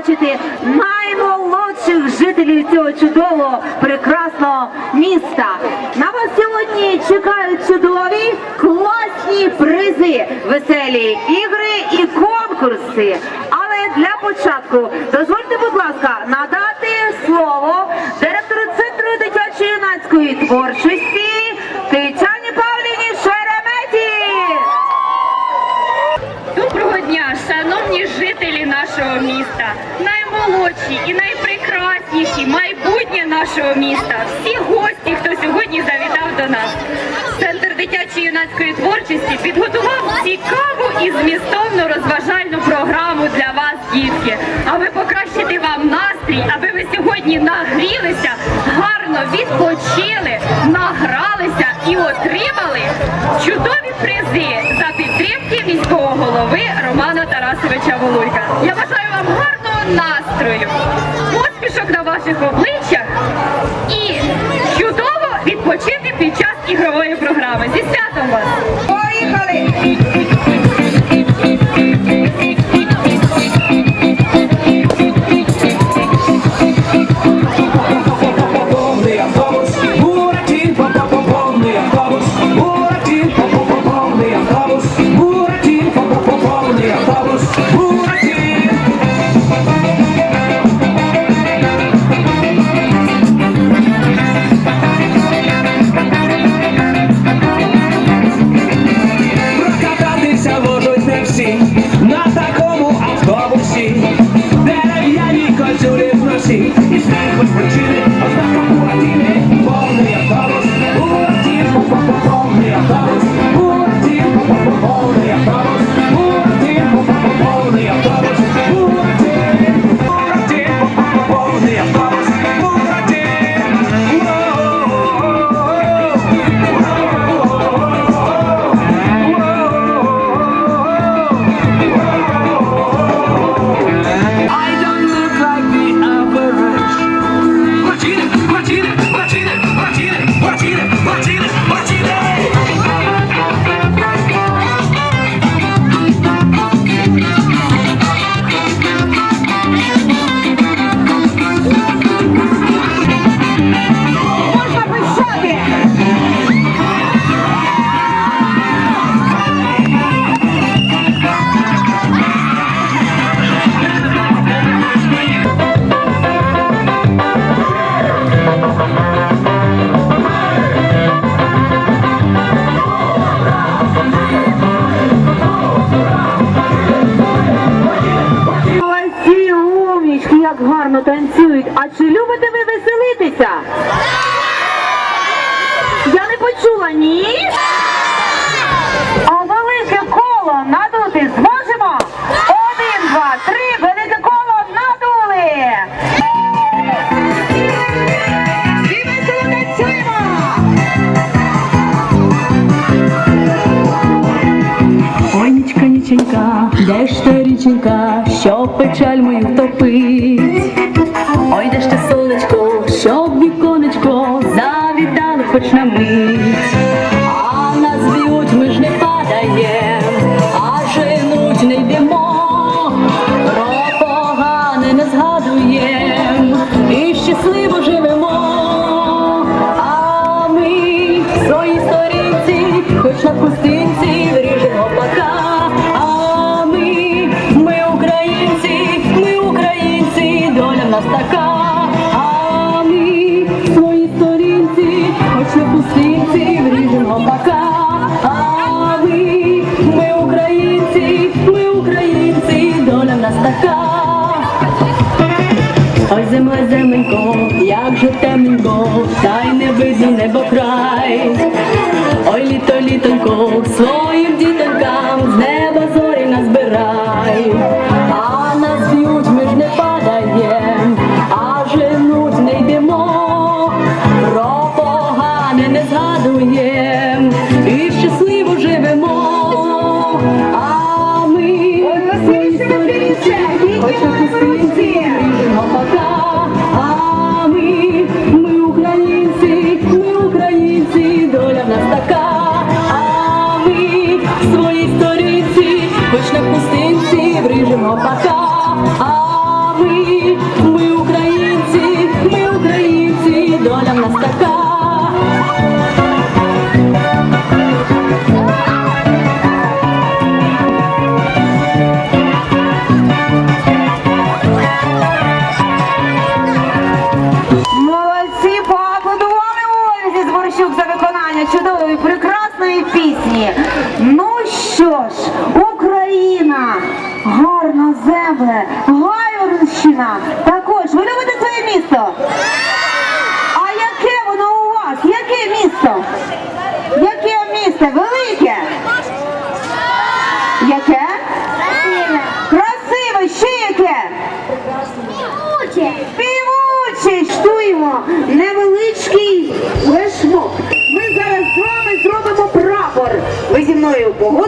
раді бачити наймолодших жителів цього чудового, прекрасного міста. На вас сьогодні чекають чудові, класні призи, веселі ігри і конкурси. Але для початку дозвольте, будь ласка, надати слово директору центру дитячо-юнацької творчості нашого міста, наймолодші і найпрекрасніші майбутнє нашого міста, всі гості, хто сьогодні завітав до нас. Центр дитячої юнацької творчості підготував цікаву і змістовну розважальну програму для вас, дітки, аби покращити вам настрій, аби ви сьогодні нагрілися, гарно відпочили, награлися і отримали чудові призи за підтримки міського голови Романа Тарасовича Волуйка. Я бажаю вам гарного настрою, поспішок на ваших обличчях і чудово відпочити під час ігрової програми. Зі святом вас! Поїхали!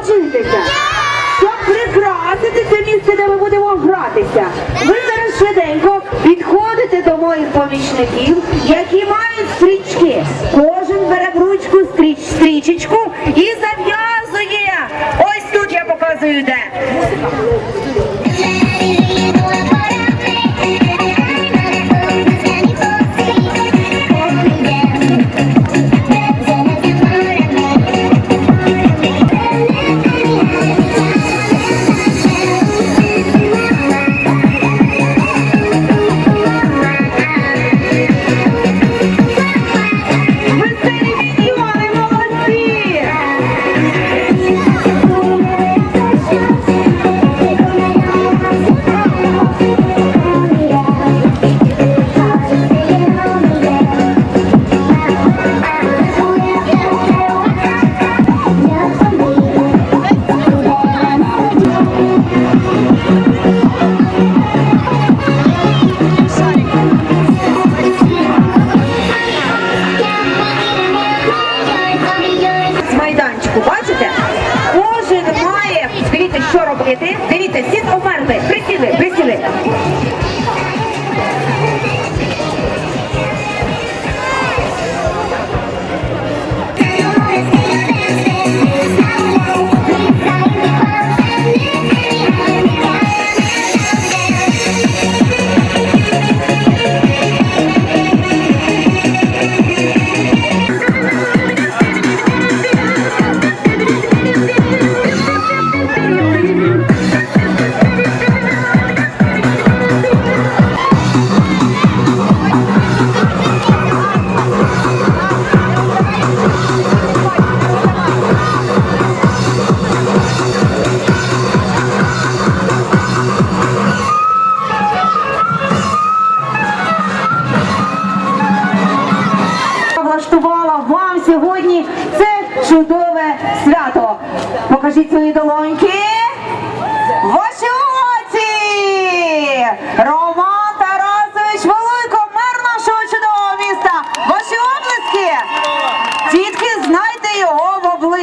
Мною погоджуєтеся? Щоб прикрасити це місце, де ми будемо гратися. Ви зараз швиденько підходите до моїх помічників, які мають стрічки. Кожен бере в ручку стріч, стрічечку і зав'язує. Ось тут я показую де.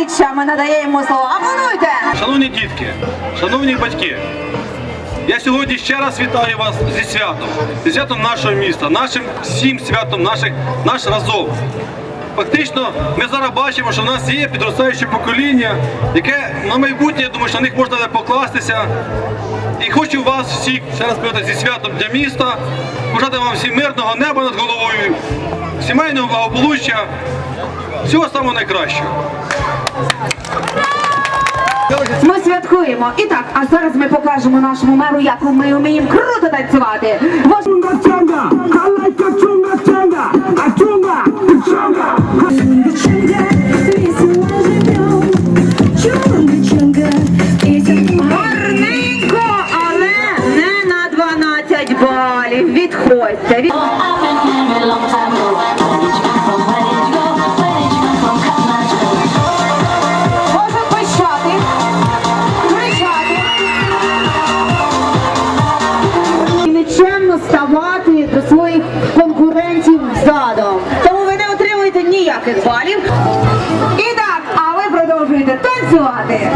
Обличчя. Ми надаємо слово. Аплодуйте! Шановні дітки, шановні батьки, я сьогодні ще раз вітаю вас зі святом, зі святом нашого міста, нашим всім святом наших, наш разом. Фактично, ми зараз бачимо, що в нас є підростаюче покоління, яке на майбутнє, я думаю, що на них можна покластися. І хочу вас всіх ще раз привітати зі святом для міста, бажати вам всім мирного неба над головою, сімейного благополуччя, всього самого найкращого. Ми святкуємо. І так, а зараз ми покажемо нашому меру, як ми вміємо круто танцювати. Гарненько, але не на 12 балів. Відходьте. Балів. І так, а ви продовжуєте танцювати.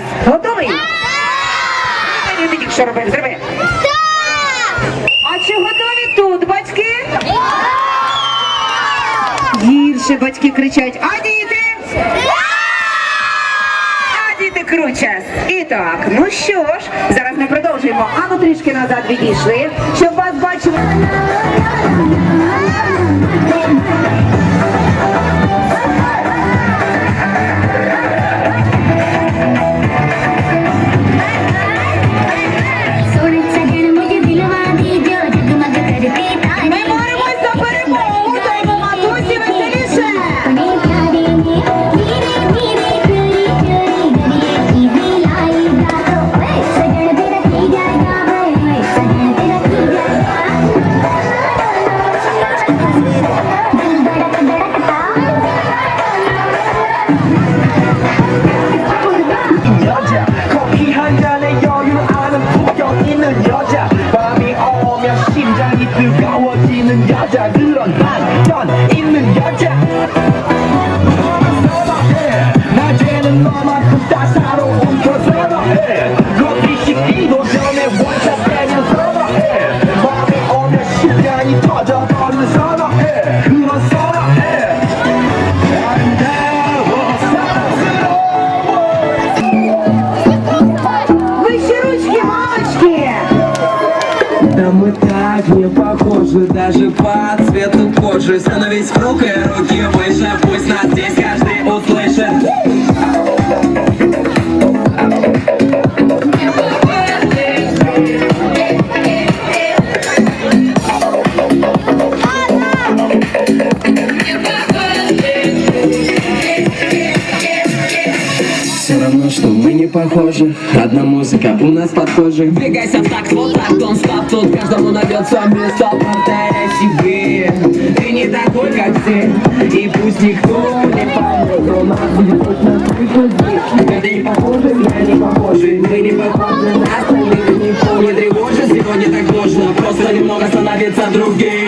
час. Готовий? Він тільки що робив, зриви. А чи готові тут батьки? Гірше батьки кричать, а діти? А діти круче. І так, ну що ж, зараз ми продовжуємо. А ну трішки назад відійшли, щоб вас бачили. Да мы так не похожи даже по цвету кожи. Становись в руки руки выше Пусть нас здесь каждый услышит. похожи Одна музыка у нас похожа Двигайся в такт, вот так, дон стоп Тут каждому найдется место в партере себе. Ты не такой, как все И пусть никто не поможет Нас не точно слышно Ты не похожи, я не похожи. Мы не похожи на остальных не тревожит, сегодня так можно Просто немного становиться другим.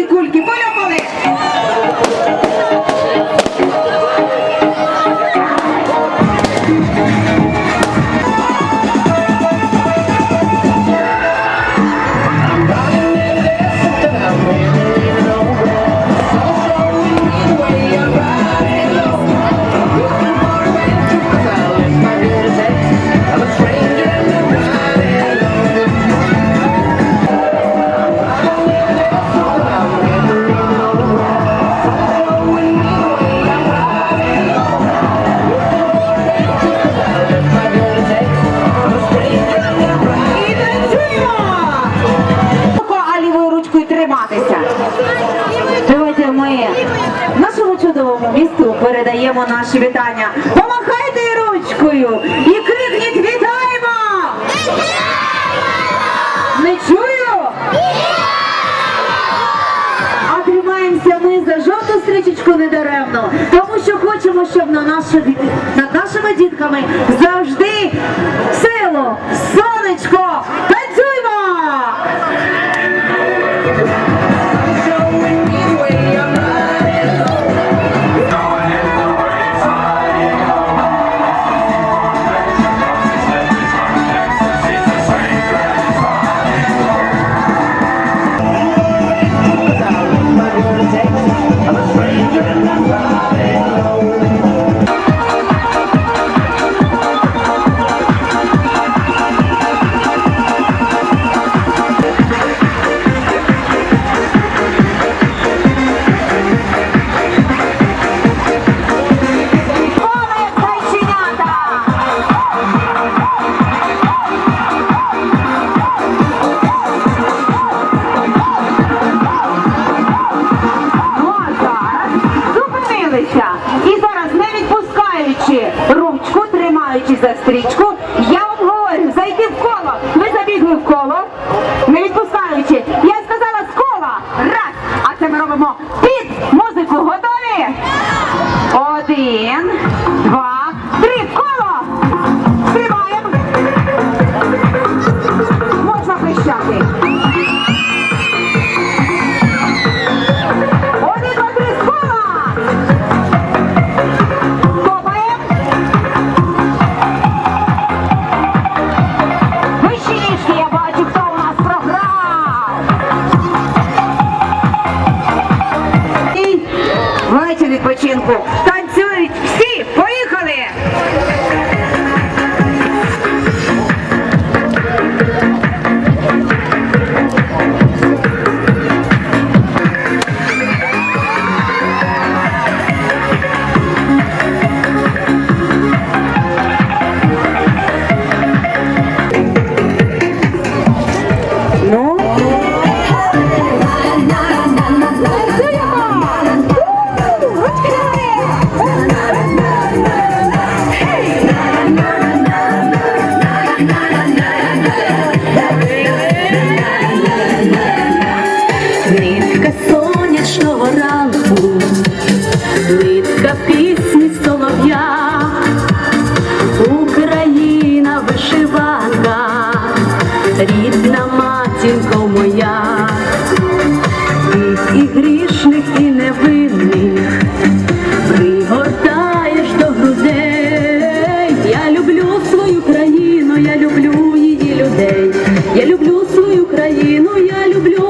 ці кульки нашому чудовому місту передаємо наші вітання. Помахайте ручкою і крикніть вітаємо! Не чую! А тримаємося ми за жовту стрічечку недаремно, тому що хочемо, щоб на наших, над нашими дітками завжди сило, сонечко. Я люблю свою країну, я люблю.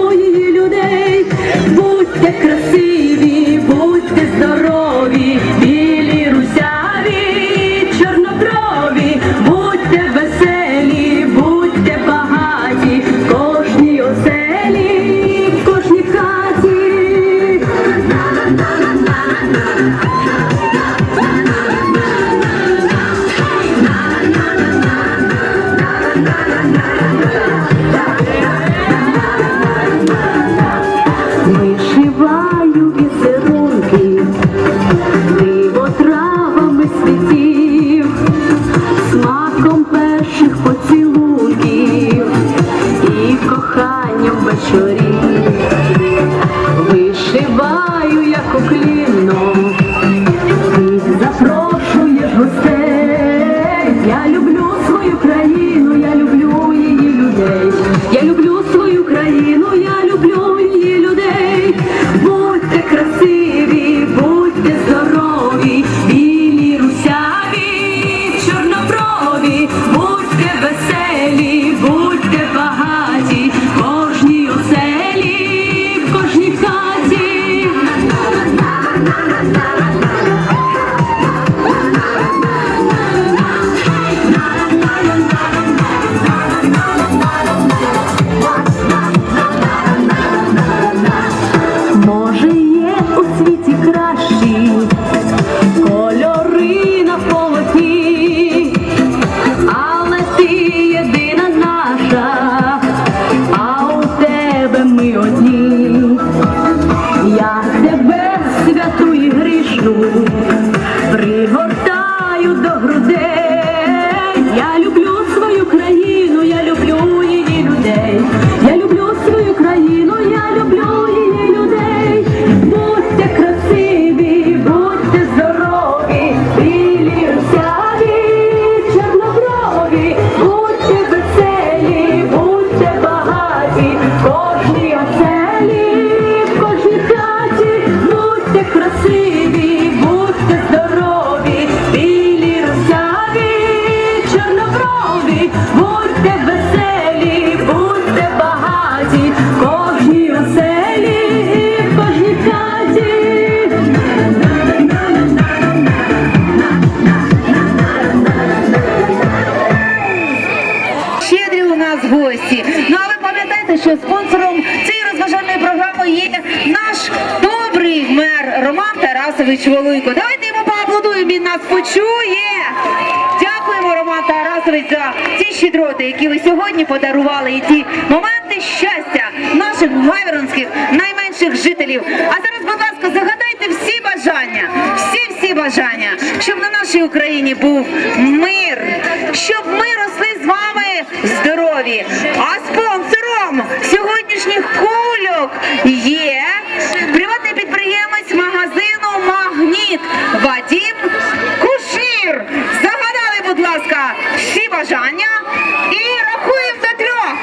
should Тарасович Волуйко. Давайте йому поаплодуємо, він нас почує. Дякуємо, Роман Тарасович, за ці щедроти, які ви сьогодні подарували, і ті моменти щастя наших гайверонських найменших жителів. А зараз, будь ласка, загадайте всі бажання, всі всі бажання, щоб на нашій Україні був мир, щоб ми росли з вами здорові. А спонсором сьогоднішніх кульок є приватний підприємець магазину магніт вадим Кушир. Загадали, будь ласка, всі бажання і рахуємо до трьох.